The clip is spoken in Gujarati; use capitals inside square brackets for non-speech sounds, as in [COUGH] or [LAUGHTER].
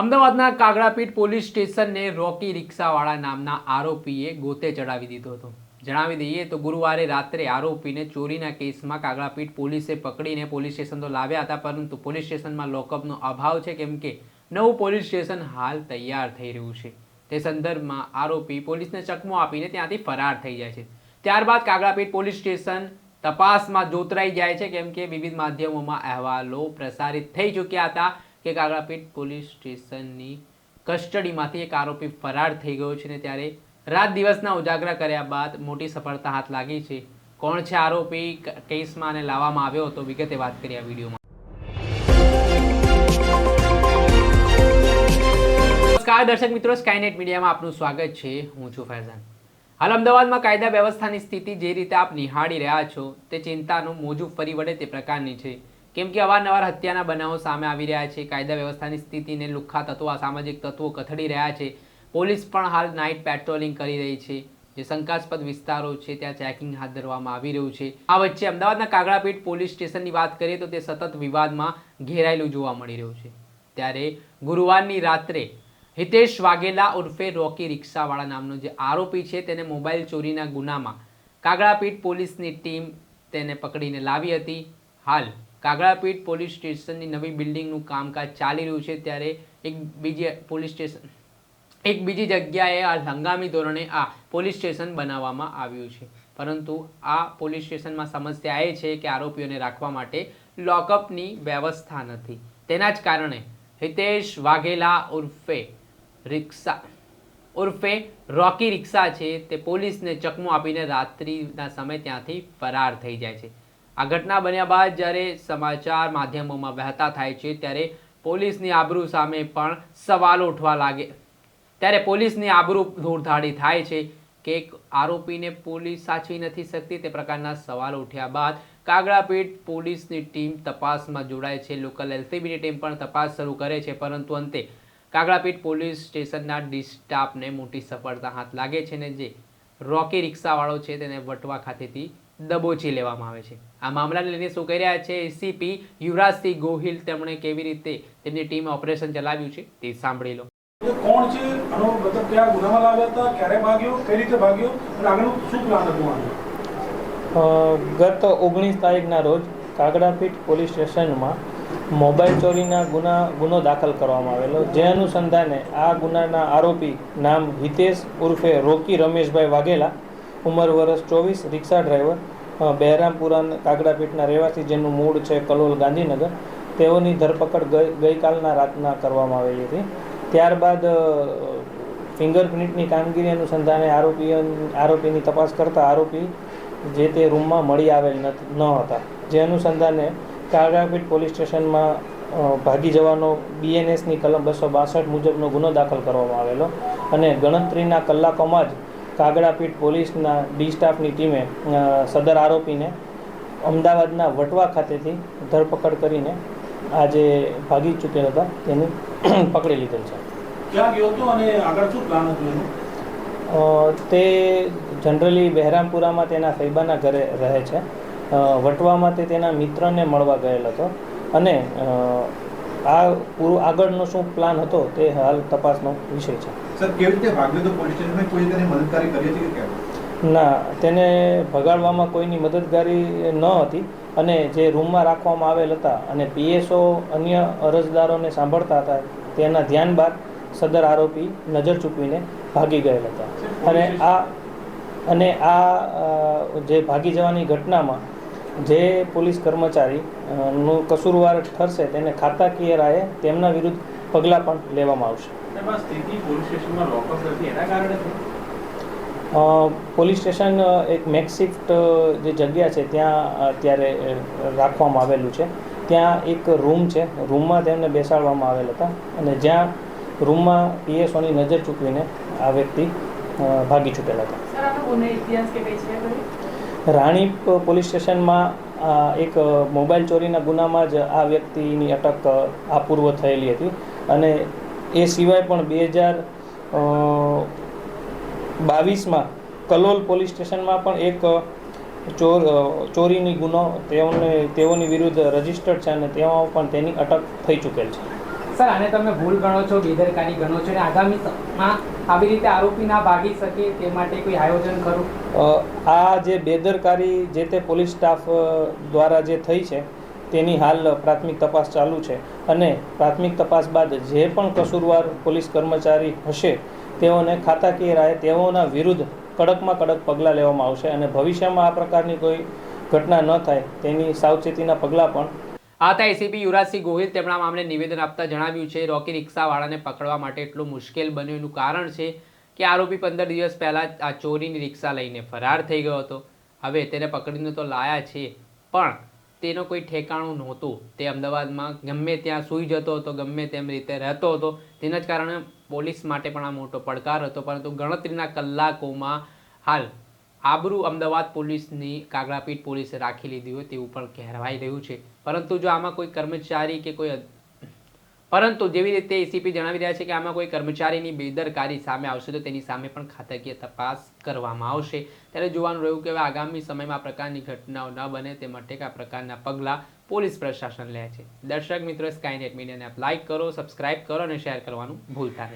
અમદાવાદના કાગડાપીઠ પોલીસ સ્ટેશનને રોકી રિક્ષાવાળા નામના આરોપીએ ગોતે ચડાવી દીધો હતો. જણાવી દઈએ તો ગુરુવારે રાત્રે આરોપીને ચોરીના કેસમાં કાગડાપીઠ પોલીસે પકડીને પોલીસ સ્ટેશન તો લાવ્યા હતા, પરંતુ પોલીસ સ્ટેશનમાં લોકઅપનો અભાવ છે કેમ કે નવું પોલીસ સ્ટેશન હાલ તૈયાર થઈ રહ્યું છે. તે સંદર્ભમાં આરોપી પોલીસને ચકમો આપીને ત્યાંથી ફરાર થઈ જાય છે. ત્યારબાદ કાગડાપીઠ પોલીસ સ્ટેશન તપાસમાં જોતરાઈ જાય છે, કેમ કે વિવિધ માધ્યમોમાં અહેવાલો પ્રસારિત થઈ ચૂક્યા હતા. કે કાગડાપીઠ પોલીસ સ્ટેશનની કસ્ટડીમાંથી એક આરોપી ફરાર થઈ ગયો છે ને ત્યારે રાત દિવસના ઉજાગરા કર્યા બાદ મોટી સફળતા હાથ લાગી છે. કોણ છે આરોપી? કેસમાં અને લાવવામાં આવ્યો હતો. વિગતે વાત કરી આ વિડીયોમાં. નમસ્કાર દર્શક મિત્રો સ્કાયનેટ મીડિયામાં આપનું સ્વાગત છે. હું છું ફૈઝાન. હાલ અમદાવાદમાં કાયદા વ્યવસ્થાની સ્થિતિ જે રીતે આપ નિહાળી રહ્યા છો, તે ચિંતાનું મોજું ફરી વળે તે પ્રકારની છે. કેમ કે અવારનવાર હત્યાના બનાવો સામે આવી રહ્યા છે, કાયદા વ્યવસ્થાની સ્થિતિને લુખ્ખા તત્વો અસામાજિક તત્વો કથળી રહ્યા છે. પોલીસ પણ હાલ નાઇટ પેટ્રોલિંગ કરી રહી છે. જે શંકાસ્પદ વિસ્તારો છે, ત્યાં ચેકિંગ હાથ ધરવામાં આવી રહ્યું છે. આ વચ્ચે અમદાવાદના કાગડાપીઠ પોલીસ સ્ટેશનની વાત કરીએ તો તે સતત વિવાદમાં ઘેરાયેલું જોવા મળી રહ્યું છે. ત્યારે ગુરુવારની રાત્રે હિતેશ વાઘેલા ઉર્ફે રોકી રિક્ષાવાળા નામનો જે આરોપી છે, તેને મોબાઈલ ચોરીના ગુનામાં કાગડાપીઠ પોલીસની ટીમ તેને પકડીને લાવી હતી. હાલ કાગડાપીઠ પોલીસ સ્ટેશનની નવી બિલ્ડિંગનું કામકાજ ચાલી રહ્યું છે ત્યારે એક બીજી પોલીસ સ્ટેશન, એક બીજી જગ્યાએ આ હંગામી ધોરણે આ પોલીસ સ્ટેશન બનાવવામાં આવ્યું છે. પરંતુ આ પોલીસ સ્ટેશનમાં સમસ્યા એ છે કે આરોપીઓને રાખવા માટે લોકઅપની વ્યવસ્થા નથી. તેના જ કારણે હિતેશ વાઘેલા ઉર્ફે રિક્ષા, ઉર્ફે રોકી રિક્ષા છે તે પોલીસને ચકમો આપીને રાત્રિના સમય ત્યાંથી ફરાર થઈ જાય છે. આ ઘટના બન્યા બાદ જ્યારે સમાચાર માધ્યમોમાં વહેતા થાય છે, ત્યારે પોલીસની આબરૂ સામે પણ સવાલો ઉઠવા લાગે. ત્યારે પોલીસની આબરૂ ધૂળધાડી થાય છે કે એક આરોપીને પોલીસ સાચવી નથી શકતી તે પ્રકારના સવાલો ઉઠ્યા બાદ કાગડાપીઠ પોલીસની ટીમ તપાસમાં જોડાય છે. લોકલ એલસીબીની ટીમ પણ તપાસ શરૂ કરે છે, પરંતુ અંતે કાગડાપીઠ પોલીસ સ્ટેશનના ડિસ્ટાફને મોટી સફળતા હાથ લાગે છે ને જે રોકી રિક્ષાવાળો છે તેને વટવા ખાતેથી દબોચી લેવામાં આવે છે. આ મામલાને લઈને શું કહી રહ્યા છે એસીપી યુવરાજસિંહ ગોહિલ તેમણે કેવી રીતે તેમની ટીમે ઓપરેશન ચલાવ્યું છે તે સાંભળી લો. કોણ છે? આનો મતલબ કયા ગુનામાં લાવ્યા હતા? ક્યારે ભાગ્યો? કઈ રીતે ભાગ્યો? અને આગળનું શું પ્લાન હતું ગત ઓગણીસ તારીખના રોજ કાગડાપીઠ પોલીસ સ્ટેશનમાં મોબાઈલ ચોરીના ગુના ગુનો દાખલ કરવામાં આવેલો. જે અનુસંધાને આ ગુનાના આરોપી નામ હિતેશ ઉર્ફે રોકી રમેશભાઈ વાઘેલા ઉંમર વર્ષ ચોવીસ, રિક્ષા ડ્રાઈવર બહેરામપુરા કાગડાપીઠના રહેવાસી જેનું મૂળ છે કલોલ ગાંધીનગર, તેઓની ધરપકડ ગઈ, ગઈકાલના રાતના કરવામાં આવેલી હતી. ત્યારબાદ ફિંગરપ્રિન્ટની કામગીરી અનુસંધાને આરોપી આરોપીની તપાસ કરતા આરોપી જે તે રૂમમાં મળી આવેલ ન હતા. જે અનુસંધાને કાગડાપીઠ પોલીસ સ્ટેશનમાં ભાગી જવાનો બીએનએસની કલમ બસો બાસઠ મુજબનો ગુનો દાખલ કરવામાં આવેલો અને ગણતરીના કલાકોમાં જ કાગડાપીઠ પોલીસના ડી સ્ટાફની ટીમે સદર આરોપીને અમદાવાદના વટવા ખાતેથી ધરપકડ કરીને આ જે ભાગી ચૂકેલા હતા. તેને [CLEARS THROAT] પકડી લીધેલ છે. ક્યાં ગયો હતો અને આગળ શું પ્લાન હતું તે જનરલી બહેરામપુરામાં તેના ફૈબાના ઘરે રહે છે. વટવામાં તે તેના મિત્રને મળવા ગયેલ હતો. અને આ પૂરું આગળનો શું પ્લાન હતો તે હાલ તપાસનો વિષય છે. સર કેવી રીતે ભાગ્યો તો પોલીસ સ્ટેશનમાં? કોઈ તેને મદદકારી કરી હતી કે કેમ? ના તેને ભગાડવામાં કોઈની મદદગારી ન હતી અને જે રૂમમાં રાખવામાં આવેલ હતા અને પીએસઓ અન્ય અરજદારોને સાંભળતા હતા તેના ધ્યાન બાદ સદર આરોપી નજર ચૂકવીને ભાગી ગયેલ હતા. અને આ અને આ જે ભાગી જવાની ઘટનામાં જે પોલીસ કર્મચારી નું કસૂરવાર ઠરશે તેને ખાતાકીય રાયે તેમના વિરુદ્ધ પગલાં પણ લેવામાં આવશે. પોલીસ સ્ટેશન એક મેકશિફ્ટ જે જગ્યા છે ત્યાં અત્યારે રાખવામાં આવેલું છે. ત્યાં એક રૂમ છે રૂમમાં તેમને બેસાડવામાં આવેલ હતા અને જ્યાં રૂમમાં પીએસઓની નજર ચૂકવીને આ વ્યક્તિ ભાગી ચૂકેલા હતા. સર આનો ગુનો ઇતિહાસ કે કઈ છે ખરી? રાણીપ પોલીસ સ્ટેશનમાં એક મોબાઈલ ચોરીના ગુનામાં જ આ વ્યક્તિની અટક આ પૂર્વ થયેલી હતી અને એ સિવાય પણ બે હજાર બાવીસમાં કલોલ પોલીસ સ્ટેશનમાં પણ એક ચોર ચોરીની ગુનો તેઓને તેઓની વિરુદ્ધ રજીસ્ટર્ડ છે અને તેમાં પણ તેની અટક થઈ ચૂકેલ છે. સર આને તમે ભૂલ ગણો છો બેદરકારી ગણો છો અને આગામી સમયમાં આવી રીતે આરોપી ના ભાગી શકે તે માટે કોઈ આયોજન કરું આ જે બેદરકારી જે તે પોલીસ સ્ટાફ દ્વારા જે થઈ છે તેની હાલ પ્રાથમિક તપાસ ચાલુ છે અને પ્રાથમિક તપાસ બાદ જે પણ કસૂરવાર પોલીસ કર્મચારી હશે, તેઓને ખાતાકીય રાહે તેઓના વિરુદ્ધ કડકમાં કડક પગલાં લેવામાં આવશે અને ભવિષ્યમાં આ પ્રકારની કોઈ ઘટના ન થાય તેની સાવચેતીના પગલાં પણ આ હતા એસીપી યુવરાજસિંહ ગોહિલ. તેમના મામલે નિવેદન આપતા જણાવ્યું છે, રોકી રિક્ષાવાળાને પકડવા માટે એટલું મુશ્કેલ બન્યું. એનું કારણ છે કે આરોપી પંદર દિવસ પહેલાં આ ચોરીની રિક્ષા લઈને ફરાર થઈ ગયો હતો. હવે તેને પકડીને તો લાયા છે. પણ તેનો કોઈ ઠેકાણું નહોતું. તે અમદાવાદમાં ગમે ત્યાં સૂઈ જતો હતો, ગમે તેમ રીતે રહેતો હતો. તેના જ કારણે પોલીસ માટે પણ આ મોટો પડકાર હતો. પરંતુ ગણતરીના કલાકોમાં હાલ આબરૂ અમદાવાદ પોલીસની કાગડાપીઠ પોલીસે રાખી લીધી હોય તેવું પણ કહેવાઈ રહ્યું છે. પરંતુ જો આમાં કોઈ કર્મચારી કે કોઈ પરંતુ જેવી રીતે એસીપી જણાવી રહ્યા છે કે આમાં કોઈ કર્મચારીની બેદરકારી સામે આવશે, તો તેની સામે પણ ખાતાકીય તપાસ કરવામાં આવશે. ત્યારે જોવાનું રહ્યું કે આગામી સમયમાં આ પ્રકારની ઘટનાઓ ન બને, તે માટે આ પ્રકારના પગલાં પોલીસ પ્રશાસન લે છે. દર્શક મિત્રો સ્કાયનેટ મીડિયાને આપ લાઈક કરો સબસ્ક્રાઇબ કરો અને શેર કરવાનું ભૂલતા નહીં.